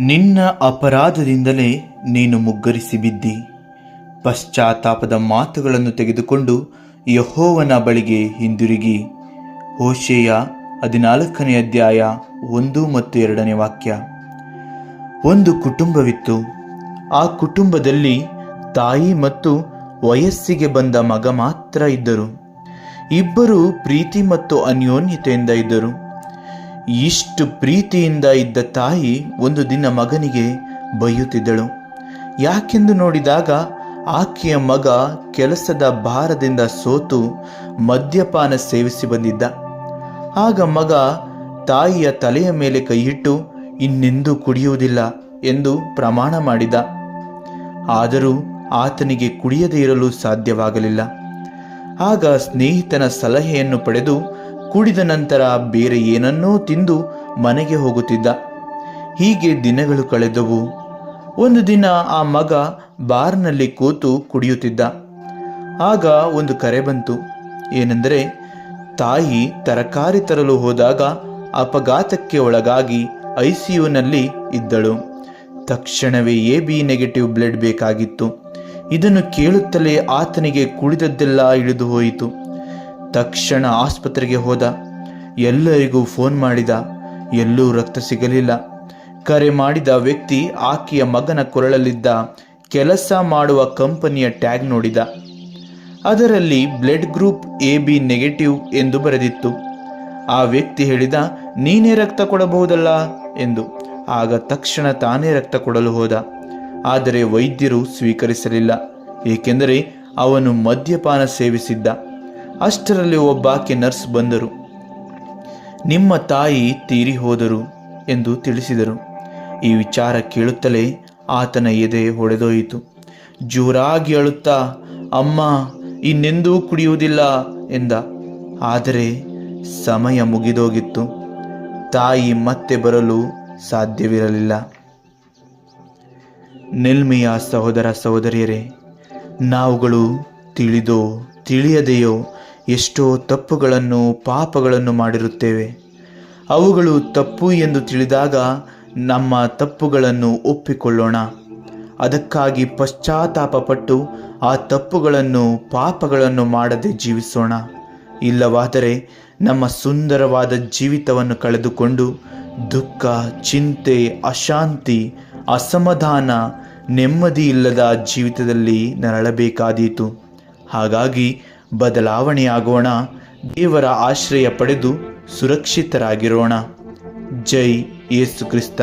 ನಿನ್ನ ಅಪರಾಧದಿಂದಲೇ ನೀನು ಮುಗ್ಗರಿಸಿ ಬಿದ್ದಿ. ಪಶ್ಚಾತ್ತಾಪದ ಮಾತುಗಳನ್ನು ತೆಗೆದುಕೊಂಡು ಯಹೋವನ ಬಳಿಗೆ ಹಿಂದಿರುಗಿ. ಹೋಶೇಯ ಹದಿನಾಲ್ಕನೇ ಅಧ್ಯಾಯ ಒಂದು ಮತ್ತು ಎರಡನೇ ವಾಕ್ಯ. ಒಂದು ಕುಟುಂಬವಿತ್ತು. ಆ ಕುಟುಂಬದಲ್ಲಿ ತಾಯಿ ಮತ್ತು ವಯಸ್ಸಿಗೆ ಬಂದ ಮಗ ಮಾತ್ರ ಇದ್ದರು. ಇಬ್ಬರು ಪ್ರೀತಿ ಮತ್ತು ಅನ್ಯೋನ್ಯತೆಯಿಂದ ಇದ್ದರು. ಇಷ್ಟು ಪ್ರೀತಿಯಿಂದ ಇದ್ದ ತಾಯಿ ಒಂದು ದಿನ ಮಗನಿಗೆ ಬೈಯುತ್ತಿದ್ದಳು. ಯಾಕೆಂದು ನೋಡಿದಾಗ ಆಕೆಯ ಮಗ ಕೆಲಸದ ಭಾರದಿಂದ ಸೋತು ಮದ್ಯಪಾನ ಸೇವಿಸಿ ಬಂದಿದ್ದ. ಆಗ ಮಗ ತಾಯಿಯ ತಲೆಯ ಮೇಲೆ ಕೈಯಿಟ್ಟು ಇನ್ನೆಂದೂ ಕುಡಿಯುವುದಿಲ್ಲ ಎಂದು ಪ್ರಮಾಣ ಮಾಡಿದ. ಆದರೂ ಆತನಿಗೆ ಕುಡಿಯದೇ ಇರಲು ಸಾಧ್ಯವಾಗಲಿಲ್ಲ. ಆಗ ಸ್ನೇಹಿತನ ಸಲಹೆಯನ್ನು ಪಡೆದು ಕುಡಿದ ನಂತರ ಬೇರೆ ಏನನ್ನೂ ತಿಂದು ಮನೆಗೆ ಹೋಗುತ್ತಿದ್ದ. ಹೀಗೆ ದಿನಗಳು ಕಳೆದವು. ಒಂದು ದಿನ ಆ ಮಗ ಬಾರ್ನಲ್ಲಿ ಕೂತು ಕುಡಿಯುತ್ತಿದ್ದ. ಆಗ ಒಂದು ಕರೆ ಬಂತು. ಏನೆಂದರೆ, ತಾಯಿ ತರಕಾರಿ ತರಲು ಹೋದಾಗ ಅಪಘಾತಕ್ಕೆ ಒಳಗಾಗಿ ಐಸಿಯುನಲ್ಲಿ ಇದ್ದಳು. ತಕ್ಷಣವೇ ಎ ಬಿ ನೆಗೆಟಿವ್ ಬ್ಲಡ್ ಬೇಕಾಗಿತ್ತು. ಇದನ್ನು ಕೇಳುತ್ತಲೇ ಆತನಿಗೆ ಕುಡಿದದ್ದೆಲ್ಲ ಇಳಿದು ಹೋಯಿತು. ತಕ್ಷಣ ಆಸ್ಪತ್ರೆಗೆ ಹೋದ. ಎಲ್ಲರಿಗೂ ಫೋನ್ ಮಾಡಿದ. ಎಲ್ಲೂ ರಕ್ತ ಸಿಗಲಿಲ್ಲ. ಕರೆ ಮಾಡಿದ ವ್ಯಕ್ತಿ ಆಕೆಯ ಮಗನ ಕೊರಳಲ್ಲಿದ್ದ ಕೆಲಸ ಮಾಡುವ ಕಂಪನಿಯ ಟ್ಯಾಗ್ ನೋಡಿದ. ಅದರಲ್ಲಿ blood group A B negative ಎಂದು ಬರೆದಿತ್ತು. ಆ ವ್ಯಕ್ತಿ ಹೇಳಿದ, ನೀನೇ ರಕ್ತ ಕೊಡಬಹುದಲ್ಲ ಎಂದು. ಆಗ ತಕ್ಷಣ ತಾನೇ ರಕ್ತ ಕೊಡಲು ಹೋದ. ಆದರೆ ವೈದ್ಯರು ಸ್ವೀಕರಿಸಲಿಲ್ಲ. ಏಕೆಂದರೆ ಅವನು ಮದ್ಯಪಾನ ಸೇವಿಸಿದ್ದ. ಅಷ್ಟರಲ್ಲಿ ಒಬ್ಬಾಕೆ ನರ್ಸ್ ಬಂದರು. ನಿಮ್ಮ ತಾಯಿ ತೀರಿ ಹೋದರು ಎಂದು ತಿಳಿಸಿದರು. ಈ ವಿಚಾರ ಕೇಳುತ್ತಲೇ ಆತನ ಎದೆ ಹೊಡೆದೋಯಿತು. ಜೋರಾಗಿ ಅಳುತ್ತಾ, ಅಮ್ಮ, ಇನ್ನೆಂದೂ ಕುಡಿಯುವುದಿಲ್ಲ ಎಂದ. ಆದರೆ ಸಮಯ ಮುಗಿದೋಗಿತ್ತು. ತಾಯಿ ಮತ್ತೆ ಬರಲು ಸಾಧ್ಯವಿರಲಿಲ್ಲ. ನೆಲ್ಮೆಯ ಸಹೋದರ ಸಹೋದರಿಯರೇ, ನಾವುಗಳು ತಿಳಿದೋ ತಿಳಿಯದೆಯೋ ಎಷ್ಟೋ ತಪ್ಪುಗಳನ್ನು, ಪಾಪಗಳನ್ನು ಮಾಡಿರುತ್ತೇವೆ. ಅವುಗಳು ತಪ್ಪು ಎಂದು ತಿಳಿದಾಗ ನಮ್ಮ ತಪ್ಪುಗಳನ್ನು ಒಪ್ಪಿಕೊಳ್ಳೋಣ. ಅದಕ್ಕಾಗಿ ಪಶ್ಚಾತ್ತಾಪಪಟ್ಟು ಆ ತಪ್ಪುಗಳನ್ನು, ಪಾಪಗಳನ್ನು ಮಾಡದೆ ಜೀವಿಸೋಣ. ಇಲ್ಲವಾದರೆ ನಮ್ಮ ಸುಂದರವಾದ ಜೀವಿತವನ್ನು ಕಳೆದುಕೊಂಡು ದುಃಖ, ಚಿಂತೆ, ಅಶಾಂತಿ, ಅಸಮಾಧಾನ, ನೆಮ್ಮದಿ ಇಲ್ಲದ ಜೀವಿತದಲ್ಲಿ ನರಳಬೇಕಾದೀತು. ಹಾಗಾಗಿ ಬದಲಾವಣೆಯಾಗೋಣ. ದೇವರ ಆಶ್ರಯ ಪಡೆದು ಸುರಕ್ಷಿತರಾಗಿರೋಣ. ಜೈ ಯೇಸು ಕ್ರಿಸ್ತ.